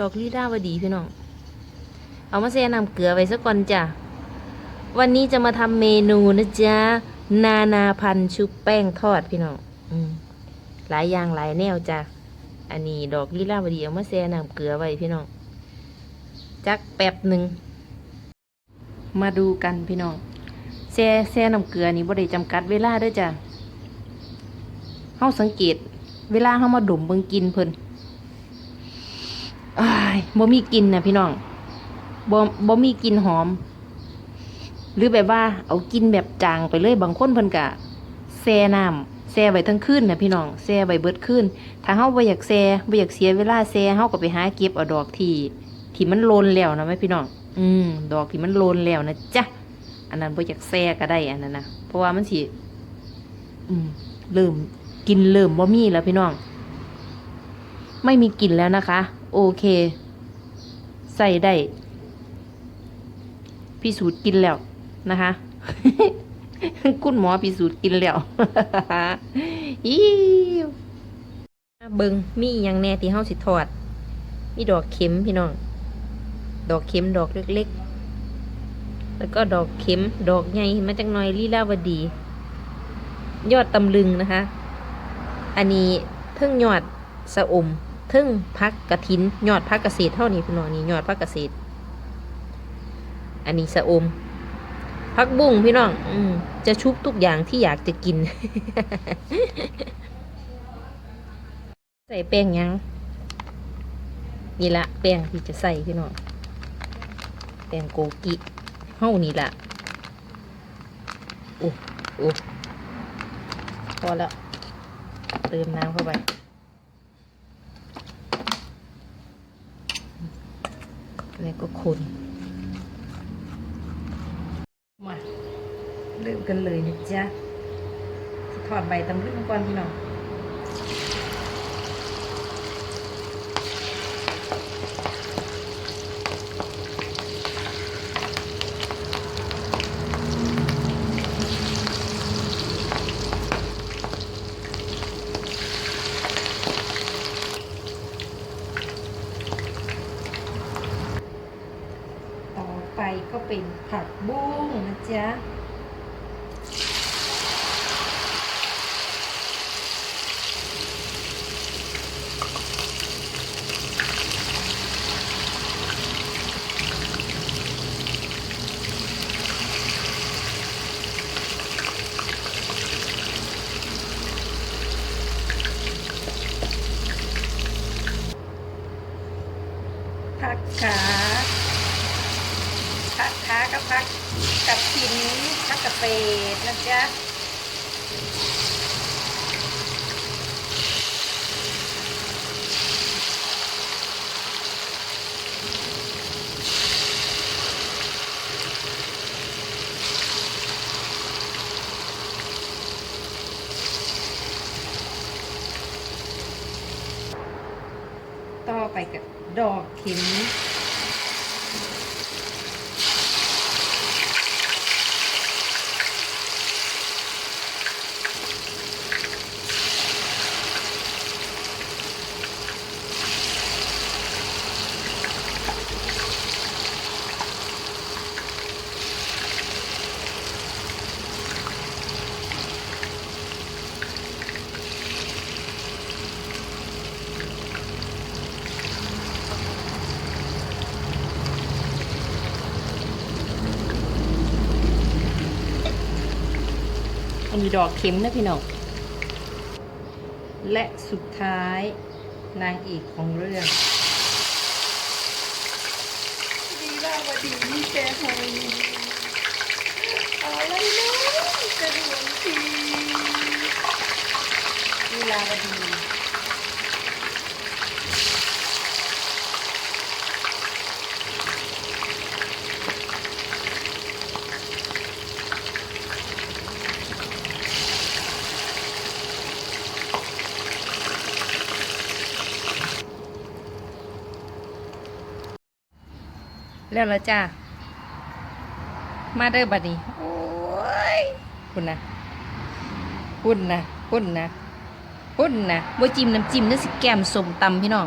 ดอกลีลาวดีพี่น้อง เอามาแช่น้ำเกลือไว้ซะก่อนจ้ะ วันนี้จะมาทำเมนูนะจ๊ะ นานาพันธุ์ชุบแป้งทอดพี่น้องอืมหลายอย่างหลายแนวจ้ะ อันนี้ดอกลีลาวดีเอามาแช่น้ำเกลือไว้พี่น้อง จักแป๊บหนึ่ง มาดูกันพี่น้องแช่แช่น้ำเกลือนี่บ่ได้จำกัดเวลาด้วยจ้ะเฮาสังเกต เวลาเฮามาดมเบิ่งกินเพิ่นายบ่มีกลินนะพี่น้องบ่บ่มีกลินหอม หรือแบบว่าเอากินแบบจางไปเลยบางคนเพิ่นกะแช่น้ำแช่ไว้ทั้งคืนนะพี่น้องแช่ไว้เบิดคืนถ้าเฮาบ่อยากแช่บ่อยากเสียเวลาแช่เฮาก็ไปหาเก็บเอาดอกที่ที่มันโลนแล้วนะแม่พี่น้องอืมดอกที่มันโลนแล้วนะจ๊ะอันนั้นบ่อยากแซ่ก็ได้อันนั้นนะเพราะว่ามันสิอืมเริ่มกินเริ่มบ่มีแล้วพี่น้อง ไม่มีกลิ่นแล้วนะคะ โอเค ใส่ได้ พิสูจน์กินแล้วนะคะ คุณหมอพิสูจน์กินแล้วอิ๊วเบิงมีอย่างแน่ที่เฮาสิทอด มีดอกเข็มพี่น้อง ดอกเข็มดอกเล็กๆ แล้วก็ดอกเข็มดอกใหญ่มาจากน้อยลีลาวดี ยอดตำลึงนะคะ อันนี้เทึ่งยอดสะอม ทึ่งพักกระถินยอดพักเกษตรเท่านี้พี่น้องนี่ยอดพักเกษตร อันนี้สะอมพักบุ้งพี่น้อง อืจะชุบทุกอย่างที่อยากจะกิน ใส่แป้งยังนี่ละแป้งที่จะใส่พี่น้องแป้งโกกิเฮ้านี่ละโอ้โอ้พอแล้วเติมน้ำเข้าไป แล้วก็คนมาเริ่มกันเลยนะจ๊ะถอดใบตำลึงก่อนพี่น้อง ต่อ ไปก็เป็นผักบุ้งนะจ๊ะผักขาผั กขากับกกับขินผักกระเปดนะจ๊ะต่อไปกับดอกขิม มีดอกเข็มนะพี่น้อง และสุดท้ายนางเอกของเรื่อง ดีว่าวดีมีแต่หอยอะไรนะจะดวงทีเวลาวดี แล้วละจ้า มาเด้อบัดนี้ โอ้ยคุณนะคุณนะคุณนะคุณนะบ่จิ้มน้ำจิ้มนั่นสิแก้มสมตำพี่น้อง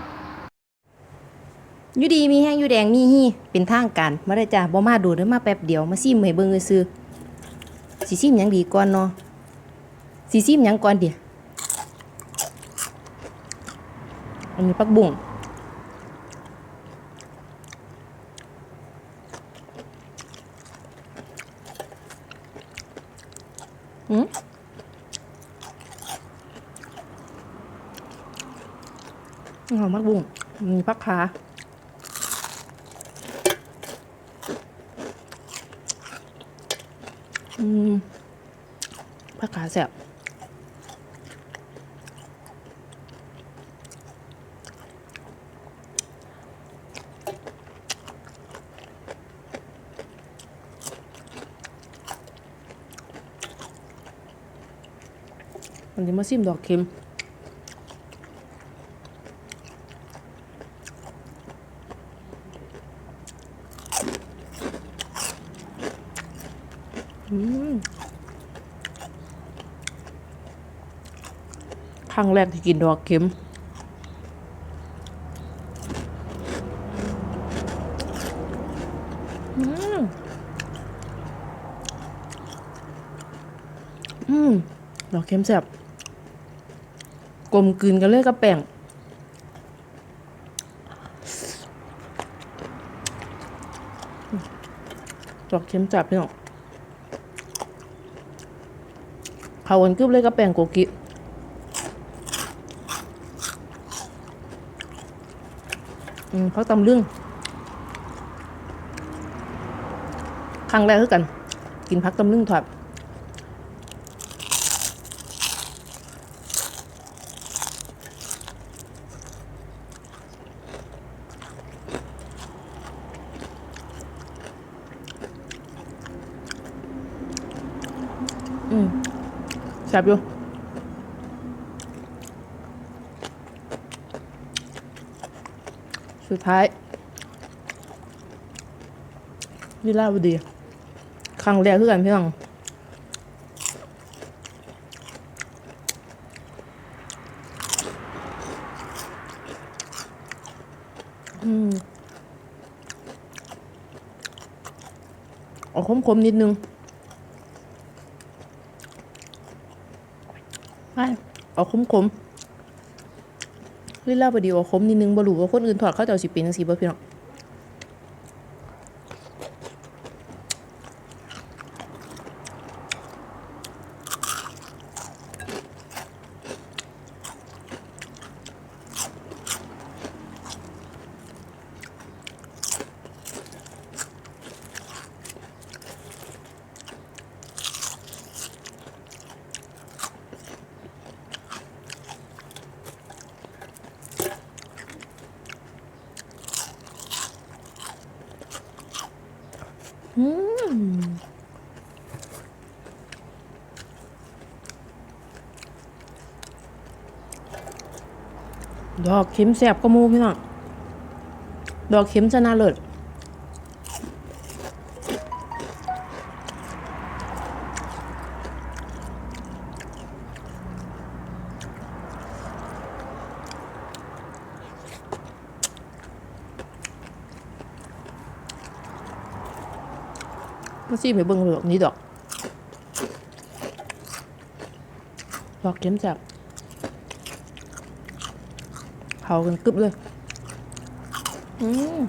อยู่ดีมีแห้งอยู่แดงมีฮี่เป็นทางการมาได้จ้าบ่มาดูเด้อมาแป๊บเดียวมาซิมให้เบิ่งซื่อสิซิมหยังดีก่อนเนาะสิซิมหยังก่อนเดี๋ยวอันนี้ปักบุ้งอืมอ๋อปักบุ้ง มีปักขาอืมผักขาแซ่บวันนี้มาซิมดอกเข็ม อืมค รั้งแรกที่กินดอกเข็มอืมอืมดอกเข็มแซ่บกลมกลืนกันเลยกับแป้งดอกเข็มจับพี่น้องเขากันกึบเลยกับแป้งโกกิอืม พักตำลึงครั้งแรกคือกัน กินพักตำลึงถอดอืมแซ่บอยู่ สุดท้ายวิลาบดีครั้งแรกคือกันพี่น้องอืมเอาคมๆนิดนึงไปเอาคมๆ เฮ้ยเล่าไปดีว่าคมนิดนึงบ่รู้ว่าคนอื่นถอดเขาจะเอาสิเป็นจังซี่บ่พี่น้อง ดอกเข็มแสบก็มูพี่น้อง ดอกเข็มชนะเลิศมาซีไปเบิ่งดอกนี้ดอก ดอกเข็มแสบ ผากันกึบเลย อืม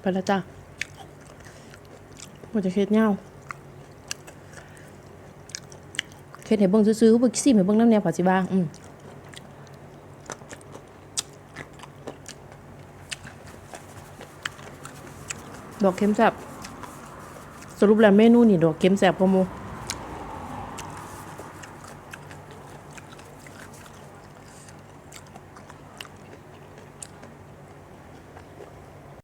ไปแล้วจ้ามันจะเค็ดเงาเค็ดเห็นเบิ่งซื้อๆเบิ่งซิมเห็นเบิ่งน้ำแนวผัดสิบ้างอืม ดอกเข็มแสบสรุปแล้วเมนูนี่ดอกเข็มแสบพอโม